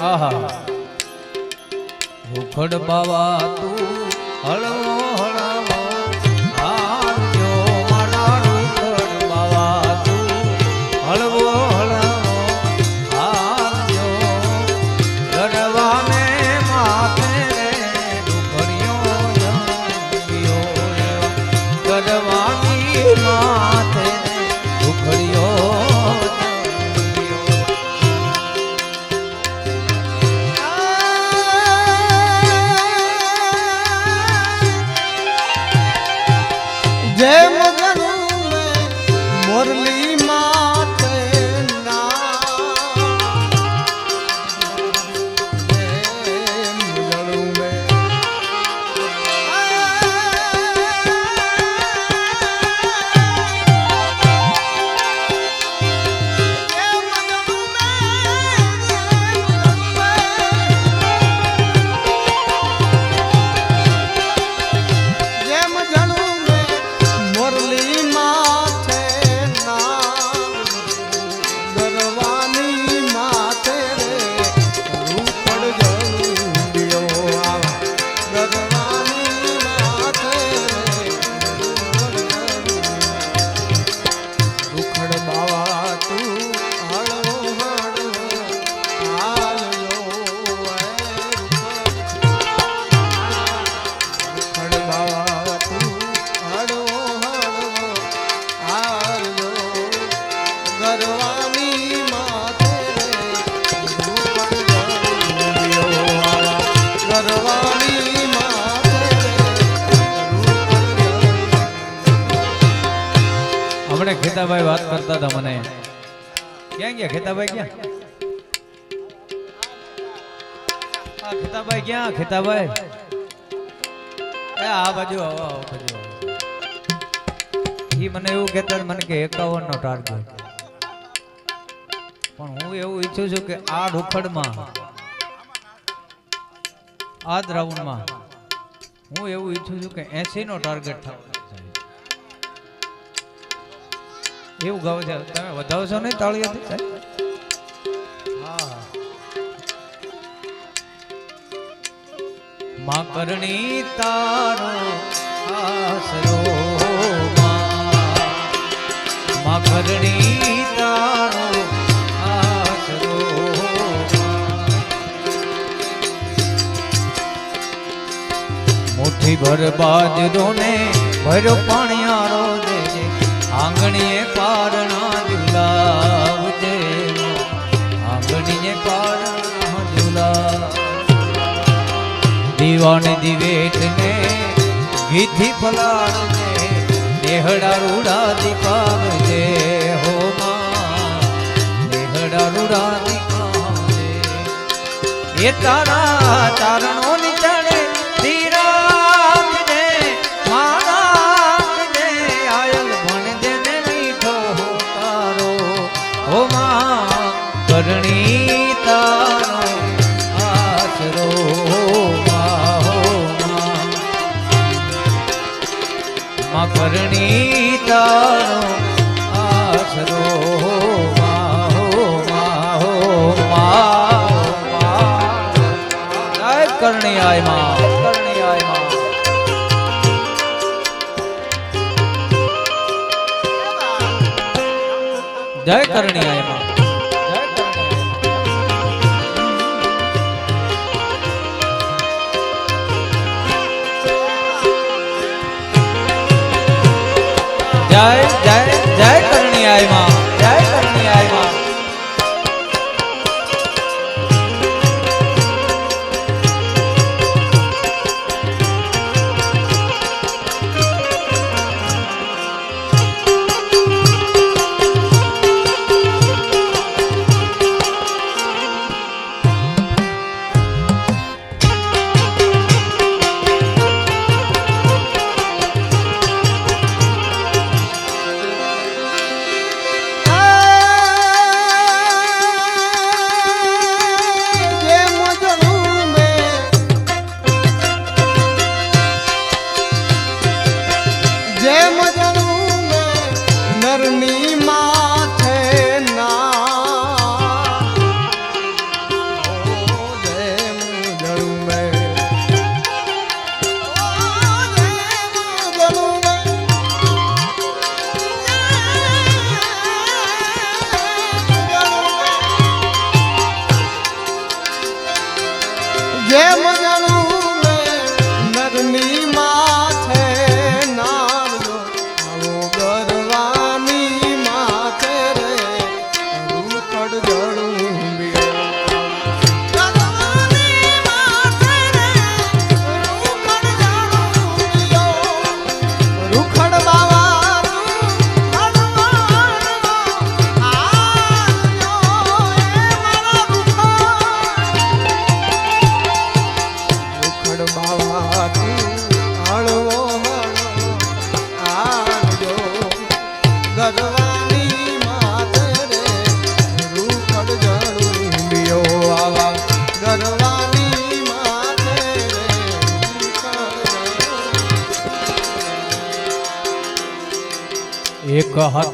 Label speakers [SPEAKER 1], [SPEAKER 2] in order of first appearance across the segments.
[SPEAKER 1] આહા. ભૂખડ બાવા તું હળવો ખેતાભાઈ વાત કરતા હતા મને. ક્યાં ગયા? ખેતાભાઈ ક્યાં? ખેતાભાઈ ક્યાં? ખેતાભાઈ? આ બાજુ આવો આવો બાજુ ઈ મને એવું કહેતા મને કે એકાવન નો ટાર્ગેટ પણ હું એવું ઈચ્છું છું કે આ રૂખડમાં આ જ હું એવું ઈચ્છું છું કે એસી નો ટાર્ગેટ થવો. એવું ગાવ છે? તમે વધાવશો નહીં તાળીઓથી? સાહેબ? કરણી તારો આસરો માં. કરણી તારો આસરો. મુઠ્ઠી ભર બાજરો ને ભર પાણી દેજે આંગણીએ પારણા ઝુલાવજે આંગણીએ પારણા ઝુલા દીવાન દિવેટને, વિધિ ફલાણને દેહડા રૂડા દીપાવજે હો માં. નેહડા રૂડા દીપાવજે. એ તારા ચારણો જય કરણી આયમાં જય. જય એક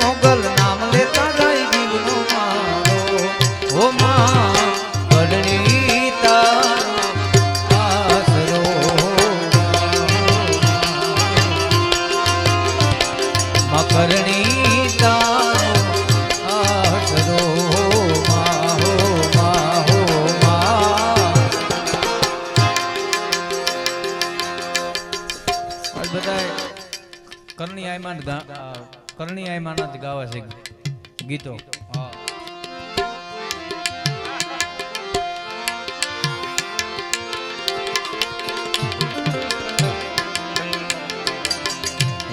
[SPEAKER 1] મોગલ નામ લેતા જાય જીવનો મારો ઓ માં. આયમાન કરણી જ ગાવે છે ગીતો.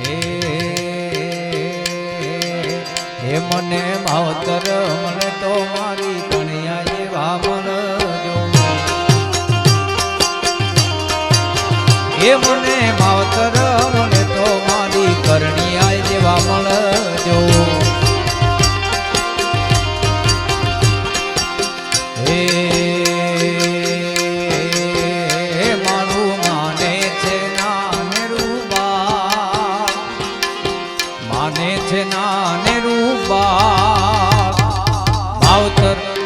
[SPEAKER 1] હે હે મને માવતર, મને તો મારી કણિયા જેવા હે મને માવતર મને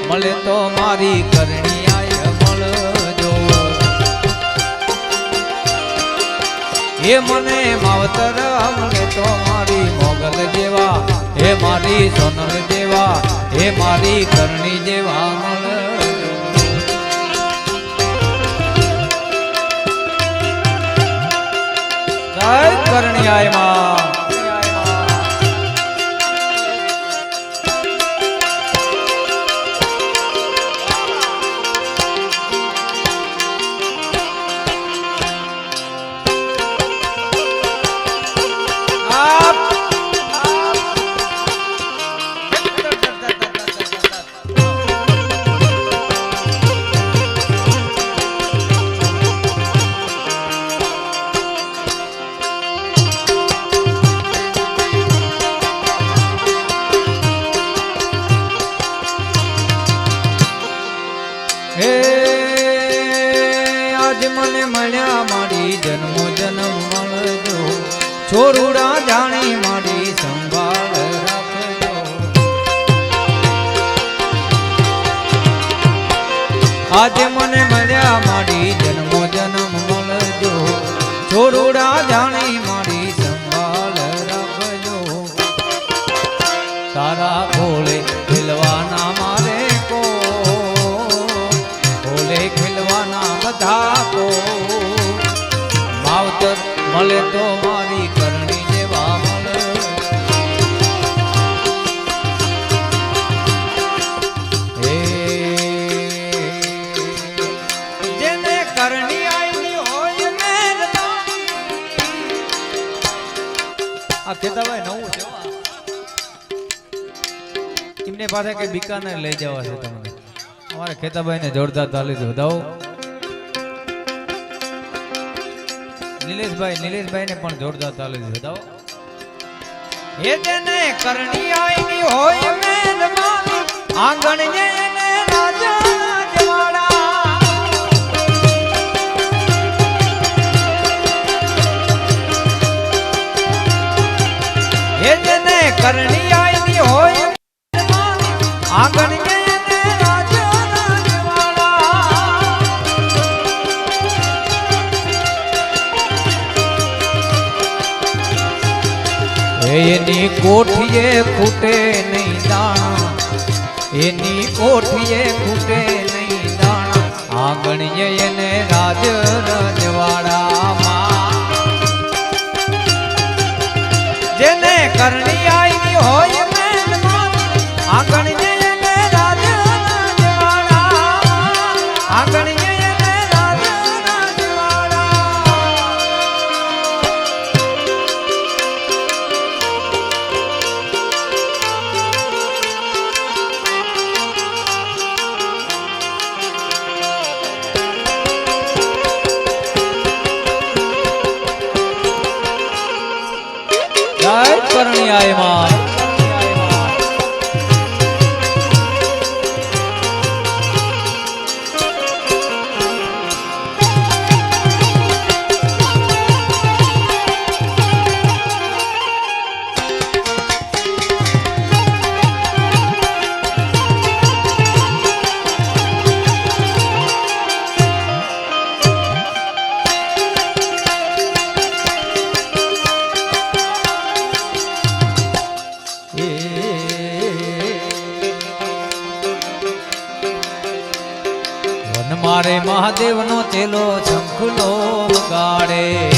[SPEAKER 1] મળે તો મારી કરણિયાય મળજો. હે મને માવતર મળે તો મારી મોગલ જેવા હે મારી સોનલ જેવા હે મારી કરણી જેવા જય કરણિયાયમાં આજે મને મળ્યા મારી જન્મો જન્મ મળજો છોરુડા જાણી મારી સંભાળ રાખજો. તારા ભોલે ખીલવાના મારે કો. ભોલે ખીલવાના બધા કો. માવતર મળે તો આ ખેતાભાઈ નવું છે એમને પાસે કઈ બીકાને લઈ જવા છે તમને. તમારે ખેતાભાઈ ને જોરદાર તાલી વધાવો. નિલેશભાઈ, નિલેશભાઈને પણ જોરદાર તાલી વધાવો. એ જેને કરણી આઈની હોય મેલમાની આંગણ ને રાજા જવાડા કરણી આઈ હોય આંગણ એની કોઠીએ ફૂટે નહીં દાણા. એની કોઠીએ ખૂટે નહીં દાણા. આંગણીએ એને રાજ રજવાડામાં は吗、ઢોલેલો શંખલો વગાડે.